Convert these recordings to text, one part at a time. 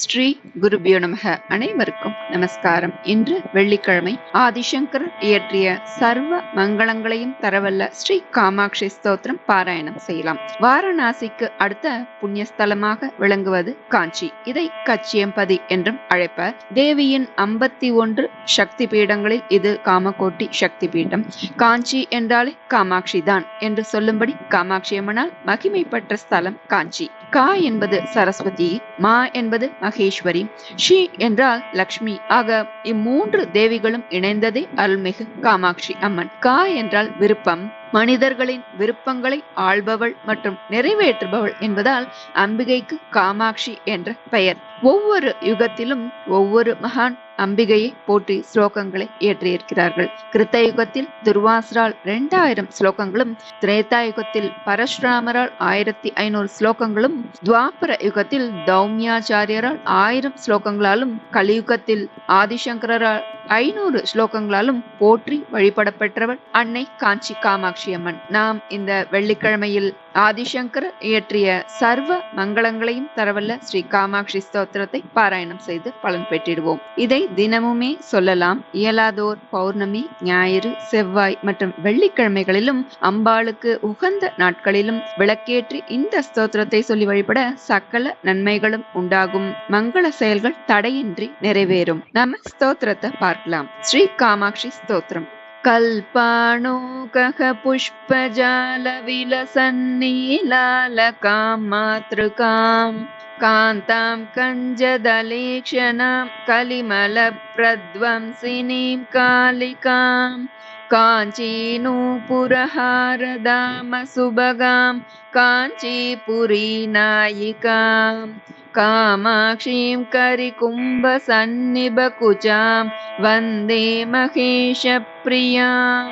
ஸ்ரீ குருபியோ நமக அனைவருக்கும் நமஸ்காரம். இன்று வெள்ளிக்கிழமை ஆதிசங்கர் இயற்றிய சர்வ மங்களங்களையும் தரவல்ல ஸ்ரீ காமாட்சி ஸ்தோத்திரம் பாராயணம் செய்யலாம். வாரணாசிக்கு அடுத்த புண்ணியஸ்தலமாக விளங்குவது காஞ்சி. இதை கச்சியம்பதி என்றும் அழைப்பர். தேவியின் ஐம்பத்தி ஒன்று சக்தி பீடங்களில் இது காமகோட்டி சக்தி பீடம் காஞ்சி என்றாலே காமாட்சி தான் என்று சொல்லும்படி காமாட்சி அம்மனால் மகிமை பெற்ற ஸ்தலம் காஞ்சி. கா என்பது சரஸ்வதி மா என்பது மகேஸ்வரி ஷி என்றால் லக்ஷ்மி. ஆக இம்மூன்று தேவிகளும் இணைந்ததே அருள்மிகு காமாட்சி அம்மன். கா என்றால் விருப்பம். மனிதர்களின் விருப்பங்களை ஆள்பவள் மற்றும் நிறைவேற்றுபவள் என்பதால் அம்பிகைக்கு காமாட்சி என்ற பெயர். ஒவ்வொரு யுகத்திலும் ஒவ்வொரு மகான் அம்பிகையை போற்றி ஸ்லோகங்களை இயற்றியிருக்கிறார்கள். கிருத்த யுகத்தில் துர்வாசரால் இரண்டாயிரம் ஸ்லோகங்களும் திரேதாயுகத்தில் பரசுராமரால் ஆயிரத்தி ஐநூறு ஸ்லோகங்களும் துவாபர யுகத்தில் தௌமியாச்சாரியரால் ஆயிரம் ஸ்லோகங்களாலும் கலியுகத்தில் ஆதிசங்கரால் ஐநூறு ஸ்லோகங்களாலும் போற்றி வழிபடப்பெற்றவர் அன்னை காஞ்சி காமாட்சி அம்மன் நாம் இந்த வெள்ளிக்கிழமையில் ஆதிசங்கர் இயற்றிய சர்வ மங்களங்களையும் தரவல்ல ஸ்ரீ காமாட்சி ஸ்தோத்திரத்தை பாராயணம் செய்து பலன் பெற்றிடுவோம். இதை தினமுமே சொல்லலாம். இயலாதோர் பௌர்ணமி ஞாயிறு செவ்வாய் மற்றும் வெள்ளிக்கிழமைகளிலும் அம்பாளுக்கு உகந்த நாட்களிலும் விளக்கேற்றி இந்த ஸ்தோத்திரத்தை சொல்லி வழிபட சகல நன்மைகளும் உண்டாகும். மங்கள செயல்கள் தடையின்றி நிறைவேறும். நம்ம ஸ்தோத்திரத்தை பார்க்கலாம். ஸ்ரீ காமாட்சி ஸ்தோத்திரம். कल्पाणोकः पुष्पजालविलसन्नीलालकां मातृकाम् कान्तां कञ्जदलेक्षणां कलिमलप्रध्वंसिनीं कालिकाम् काञ्चीनूपुरहारदामसुभगां काञ्चीपुरीनायिकाम् कामाक्षीं करिकुम्भसन्निभकुचां वन्दे महेशप्रियाम्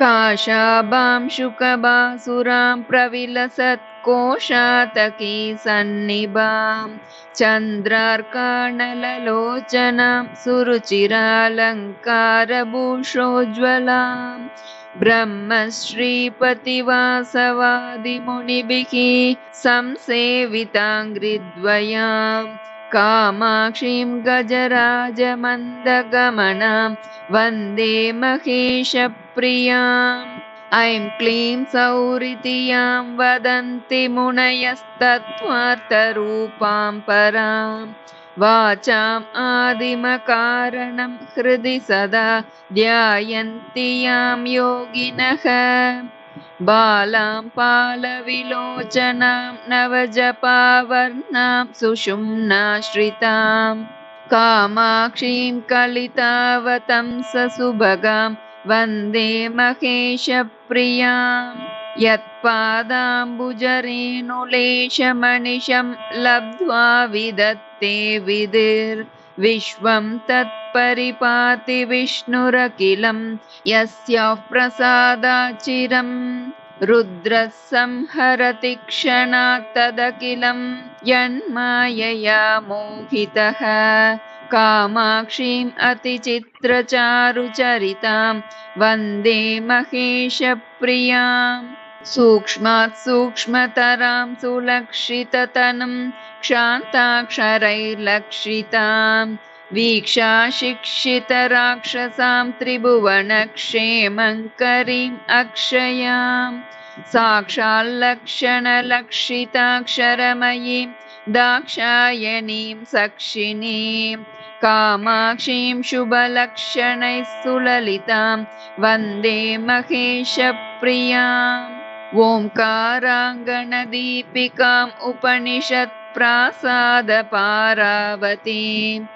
काशाबां शुकबासुरां प्रविलसत्कोशातकी सन्निभां चन्द्रार्काणललोचनां सुरुचिरालङ्कारभूषोज्ज्वलाम् ब्रह्मश्रीपतिवासवादिमुनिभिः संसेविताङ्घ्रिद्वयाम् कामाक्षीं गजराजमन्दगमनां वन्दे महेशप्रियाम्। ऐं क्लीं सौरितियां वदन्ति मुनयस्तत्त्वार्थरूपां पराम् वाचाम् आदिमकारणं हृदि सदा ध्यायन्ति यां योगिनः। बालां पालविलोचनां नवजपावर्णां सुषुम्नाश्रिताम् कामाक्षीं कलितावतंससुभगां वन्दे महेशप्रियाम् यत्पादाम्बुजरेणुलेशमनिशं लब्ध्वा विदत्ते विधिर्विश्वं तत्परिपाति विष्णुरखिलं यस्याः प्रसादाचिरम् रुद्रः संहरति क्षणात् तदखिलं यन्मायया मोहितः कामाक्षीम् अतिचित्रचारुचरितां वन्दे महेशप्रियाम् सूक्ष्मात् सूक्ष्मतरां सुलक्षिततनुं क्षान्ताक्षरैर्लक्षितां वीक्षा शिक्षितराक्षसां त्रिभुवनक्षेमङ्करीम् अक्षयाम् साक्षाल्लक्षणलक्षिताक्षरमयीं दाक्षायणीं सक्षिणीं कामाक्षीं शुभलक्षणैः सुललितां वन्दे महेशप्रियाम् ओङ्काराङ्गणदीपिकाम् उपनिषत्प्रासादपारावतीम्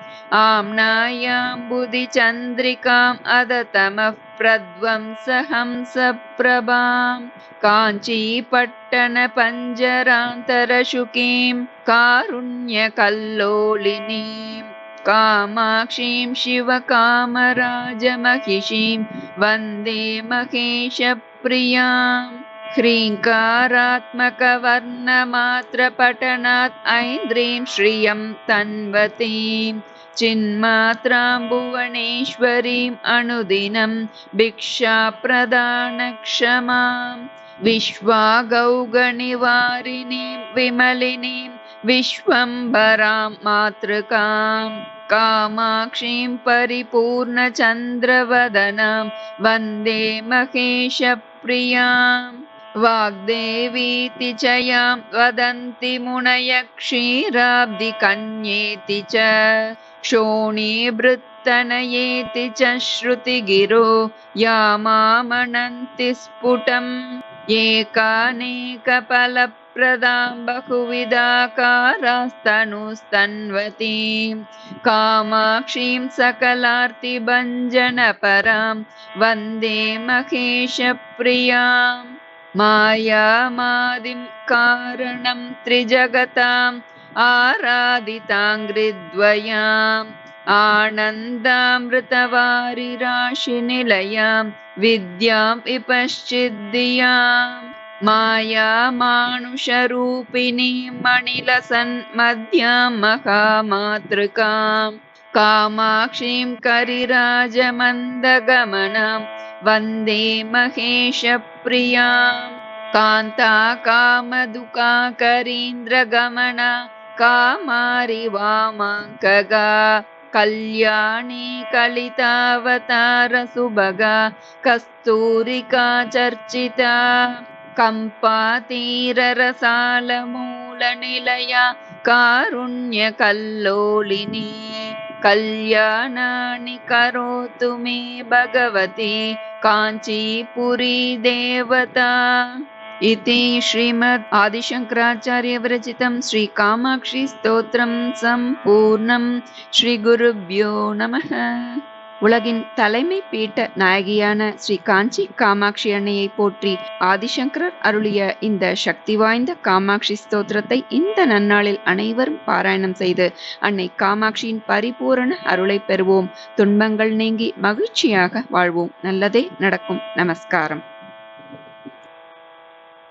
आम्नायाम्बुदिचन्द्रिकाम् अदतमः प्रध्वंसहंसप्रभाम्। काञ्चीपट्टणपञ्जरान्तरशुकीं कारुण्यकल्लोलिनीम्। कामाक्षीं शिवकामराजमहिषीं वन्दे महेशप्रियाम् ह्रीङ्कारात्मकवर्णमात्रपठनात् ऐन्द्रीं श्रियं तन्वतीं चिन्मात्रां भुवनेश्वरीम् अनुदिनं भिक्षाप्रदानक्षमाम् विश्वागौगणिवारिणीं विमलिनीं विश्वम्भरां मातृकाम् कामाक्षीं परिपूर्णचन्द्रवदनां वन्दे महेशप्रियाम् वाग्देवीति च यां वदन्ति मुनय क्षीराब्धिकन्येति च क्षोणीभृत्तनयेति च श्रुतिगिरो या मामनन्ति स्फुटम् एकानेकफलप्रदां बहुविधाकारास्तनुस्तन्वतीं कामाक्षीं सकलार्तिभञ्जनपरां वन्दे महेशप्रियाम् मायामादिं कारणं त्रिजगताम् आराधिताङ्घ्रिद्वयाम् आनन्दामृतवारिराशिनिलयां विद्यां विपश्चिद्धियाम् मायामानुषरूपिणीं मणिलसन्मध्यां महामातृकाम् कामाक्षीं करिराजमन्दगमनां वन्दे महेशप्रियाम् कान्ता कामदुकाकरीन्द्रगमना कामारि वामाङ्कगा कल्याणी कलितावतारसुभगा कस्तूरिका चर्चिता कम्पातीररसालमूलनिलया कारुण्यकल्लोलिनी कल्याणानि करोतु मे भगवती काञ्चीपुरी देवता इति श्रीमद् आदिशङ्कराचार्यविरचितं श्रीकामाक्षी स्तोत्रं सम्पूर्णं श्रीगुरुभ्यो நமः உலகின் தலைமை பீட்ட நாயகியான ஸ்ரீ காஞ்சி காமாட்சி அன்னையை போற்றி ஆதிசங்கரர் அருளிய இந்த சக்தி வாய்ந்த காமாட்சி ஸ்தோத்திரத்தை இந்த நன்னாளில் அனைவரும் பாராயணம் செய்து அன்னை காமாட்சியின் பரிபூரண அருளை பெறுவோம். துன்பங்கள் நீங்கி மகிழ்ச்சியாக வாழ்வோம். நல்லதே நடக்கும். நமஸ்காரம்.